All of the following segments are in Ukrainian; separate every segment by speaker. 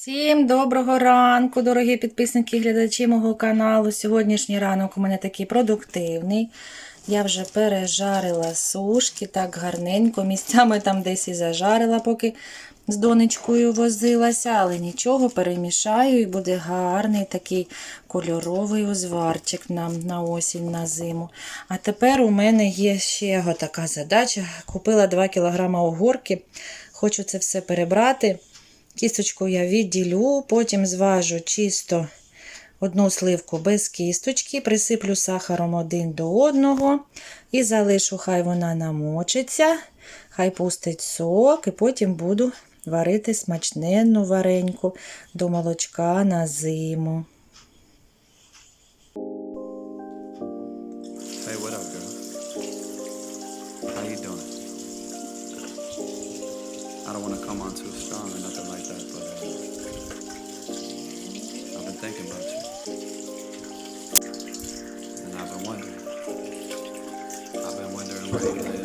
Speaker 1: Всім доброго ранку, дорогі підписники і глядачі мого каналу. Сьогоднішній ранок у мене такий продуктивний. Я вже пережарила сушки так гарненько. Місцями там десь і зажарила, поки з донечкою возилася, але нічого, перемішаю і буде гарний такий кольоровий узварчик нам на осінь, на зиму. А тепер у мене є ще така задача. Купила 2 кг огурки. Хочу це все перебрати. Кісточку я відділю, потім зважу чисто одну сливку без кісточки, присиплю сахаром один до одного і залишу, хай вона намочиться, хай пустить сок, і потім буду варити смачненну вареньку до молочка на зиму.
Speaker 2: Thinking about you. And I've been wondering. I've been wondering where you lay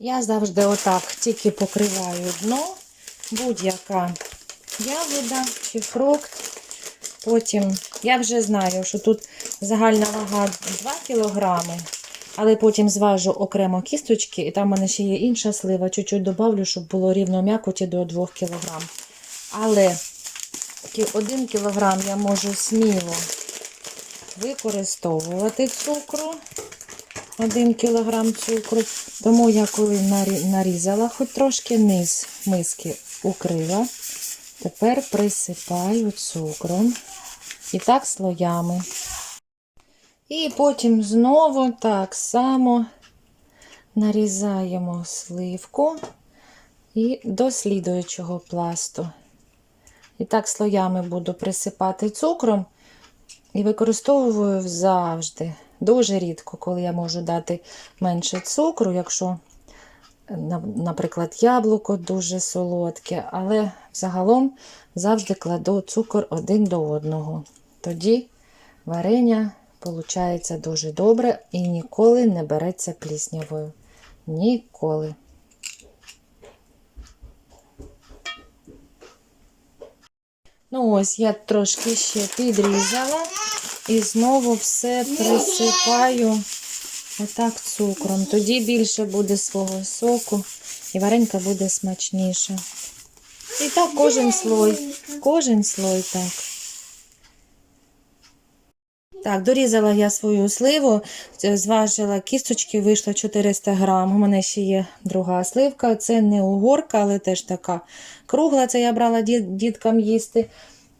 Speaker 1: Я завжди отак тільки покриваю дно, будь-яка ягода чи фрукт. Потім я вже знаю, що тут загальна вага 2 кг, але потім зважу окремо кісточки, і там в мене ще є інша слива. Чуть-чуть добавлю, щоб було рівно м'якоті до 2 кг. Але 1 кг я можу сміло використовувати цукру. 1 кг цукру. Тому я коли нарізала хоч трошки низ миски укрила, тепер присипаю цукром. І так слоями. І потім знову так само нарізаємо сливку і до слідуючого пласту. І так слоями буду присипати цукром і використовую завжди. Дуже рідко, коли я можу дати менше цукру, якщо, наприклад, яблуко дуже солодке, але загалом завжди кладу цукор один до одного. Тоді варення виходить дуже добре і ніколи не береться пліснявою. Ніколи. Ну ось, я трошки ще підрізала і знову все присипаю отак цукром. Тоді більше буде свого соку і варенька буде смачніша. І так кожен слой, кожен слой так. Так, дорізала я свою сливу, е, зважила кісточки, вийшло 400 грам. У мене ще є друга сливка. Це не угорка, але теж така кругла. Це я брала діткам їсти.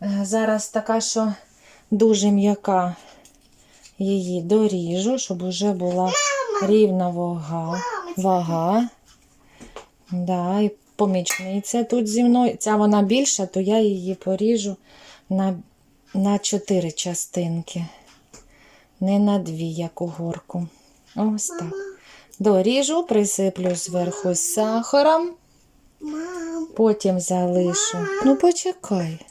Speaker 1: Е, Зараз така, що дуже м'яка. Її доріжу, щоб вже була рівна вага. вага. Да, і помічниця тут зі мною. Ця вона більша, то я її поріжу на, на 4 частинки. Не на дві, як угорку. Ось так. Доріжу, присиплю зверху з сахаром. Потім залишу. Ну, почекай.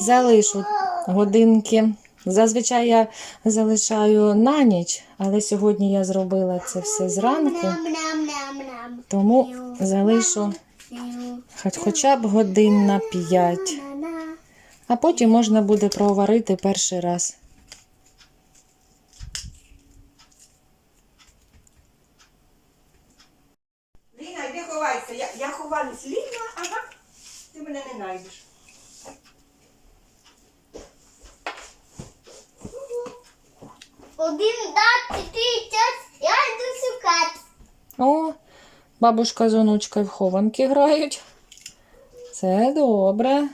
Speaker 1: Залишу годинки. Зазвичай я залишаю на ніч, але сьогодні я зробила це все зранку, тому залишу хоча б годин на 5. А потім можна буде проварити перший раз.
Speaker 3: Мене не знайдеш.
Speaker 4: Один дати ти час, я йду шукати.
Speaker 1: О, бабушка з онучкою в хованки грають. Це добре.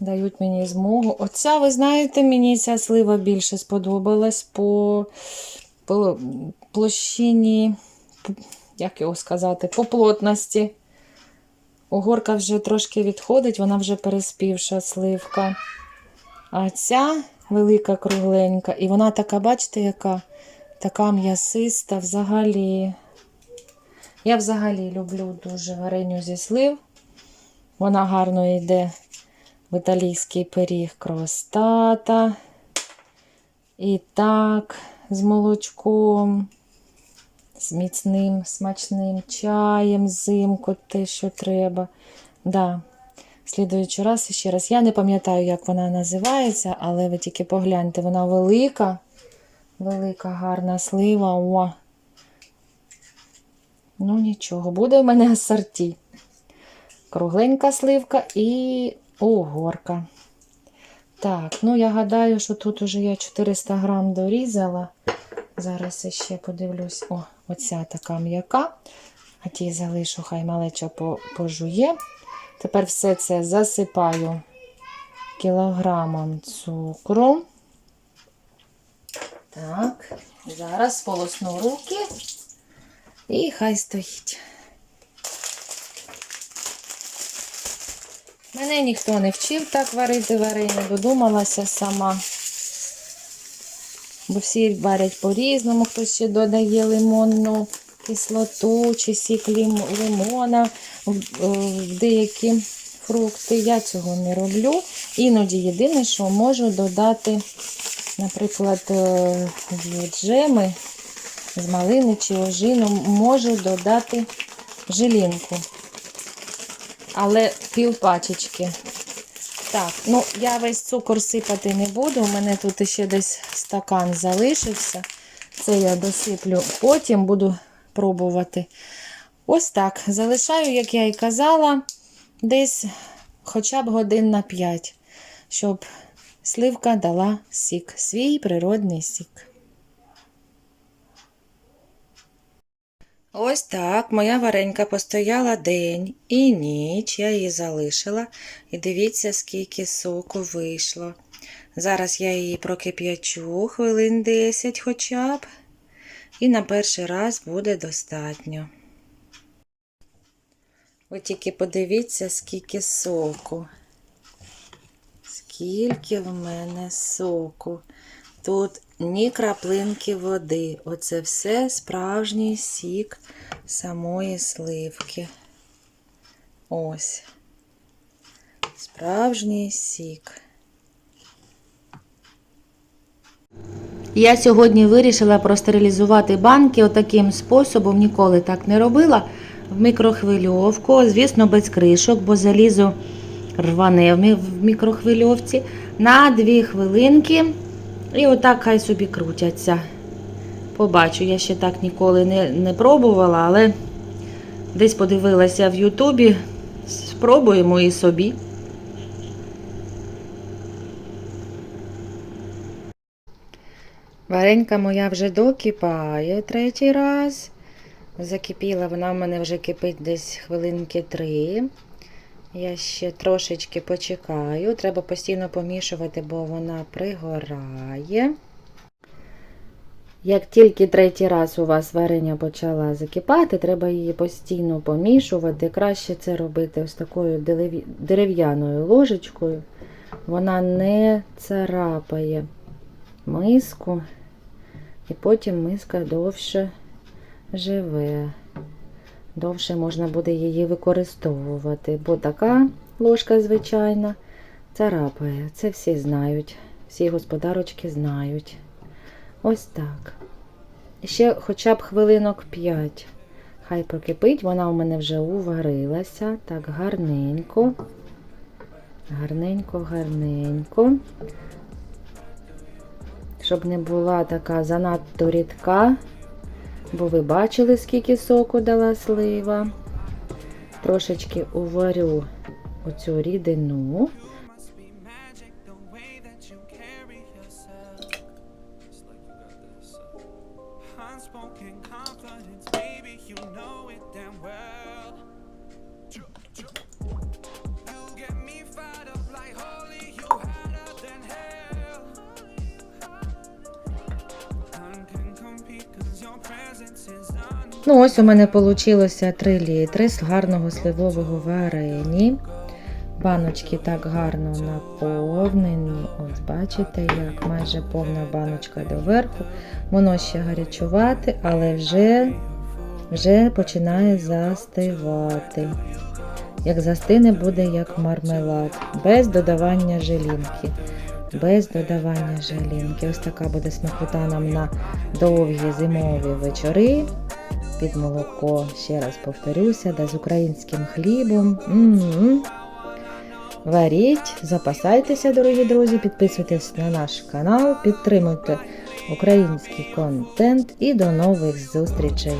Speaker 1: Дають мені змогу. Оця, ви знаєте, мені ця слива більше сподобалась по, по площині, як його сказати, по плотності. Угорка вже трошки відходить, вона вже переспівша сливка. А ця велика кругленька, і вона така, бачите, яка така м'ясиста взагалі. Я взагалі люблю дуже вареню зі слив. Вона гарно йде в італійський пиріг кростата. І так, з молочком, з міцним, смачним чаєм, зимку, те, що треба. Да. Слідуючий раз ще раз. Я не пам'ятаю, як вона називається, але ви тільки погляньте, вона велика. Велика гарна слива. О. Ну нічого, буде в мене асорті. Кругленька сливка і угорка. Так, ну я гадаю, що тут уже я 400 грам дорізала. Зараз ще подивлюсь. О, оця така м'яка. А ті залишу, хай малечо по- пожує. Тепер все це засипаю кілограмом цукру. Так, зараз сполосну руки і хай стоїть. Мене ніхто не вчив так варити варення, додумалася сама. Бо всі варять по-різному, хтось ще додає лимонну кислоту чи сік лимона в, е, деякі фрукти. Я цього не роблю. Іноді єдине, що можу додати, наприклад, е, джеми з малини чи ожину, можу додати жилінку. Але пів пачечки. Так, ну я весь цукор сипати не буду. У мене тут ще десь стакан залишився. Це я досиплю потім буду пробувати. Ось так. Залишаю, як я і казала, десь хоча б годин на 5, щоб сливка дала сік, свій природний сік. Ось так моя варенька постояла день і ніч, я її залишила. І дивіться, скільки соку вийшло. Зараз я її прокип'ячу хвилин 10 хоча б. І на перший раз буде достатньо. Ви тільки подивіться, скільки соку. Скільки в мене соку. Тут ні краплинки води. Оце все справжній сік самої сливки. Ось. Справжній сік. Я сьогодні вирішила простерилізувати банки отаким способом, ніколи так не робила. В мікрохвильовку, звісно, без кришок, бо залізо рване в мікрохвильовці. На 2 хвилинки. І отак хай собі крутяться. Побачу, я ще так ніколи не, не пробувала, але десь подивилася в Ютубі. Спробуємо і собі. Варенька моя вже докипає третій раз. Закипіла, вона в мене вже кипить десь хвилинки три. Я ще трошечки почекаю. Треба постійно помішувати, бо вона пригорає. Як тільки третій раз у вас варення почала закипати, треба її постійно помішувати. Краще це робити ось такою дерев'яною ложечкою. Вона не царапає миску, і потім миска довше живе. Довше можна буде її використовувати, бо така ложка звичайна царапає. Це всі знають, всі господарочки знають. Ось так. Ще хоча б хвилинок 5. Хай прокипить, вона у мене вже уварилася. Так, гарненько. Гарненько, гарненько. Щоб не була така занадто рідка. Бо ви бачили, скільки соку дала слива. Трошечки уварю оцю рідину. Ну, ось у мене вийшло 3 літри з гарного сливового варені. Баночки так гарно наповнені. Ось бачите, як майже повна баночка доверху. Воно ще гарячувати, але вже, вже починає застивати. Як застине, буде як мармелад, без додавання желінки. Без додавання желінки. Ось така буде смакота нам на довгі зимові вечори під молоко, ще раз повторюся, да з українським хлібом. М-м-м. Варіть, запасайтеся, дорогі друзі, підписуйтесь на наш канал, підтримуйте український контент і до нових зустрічей!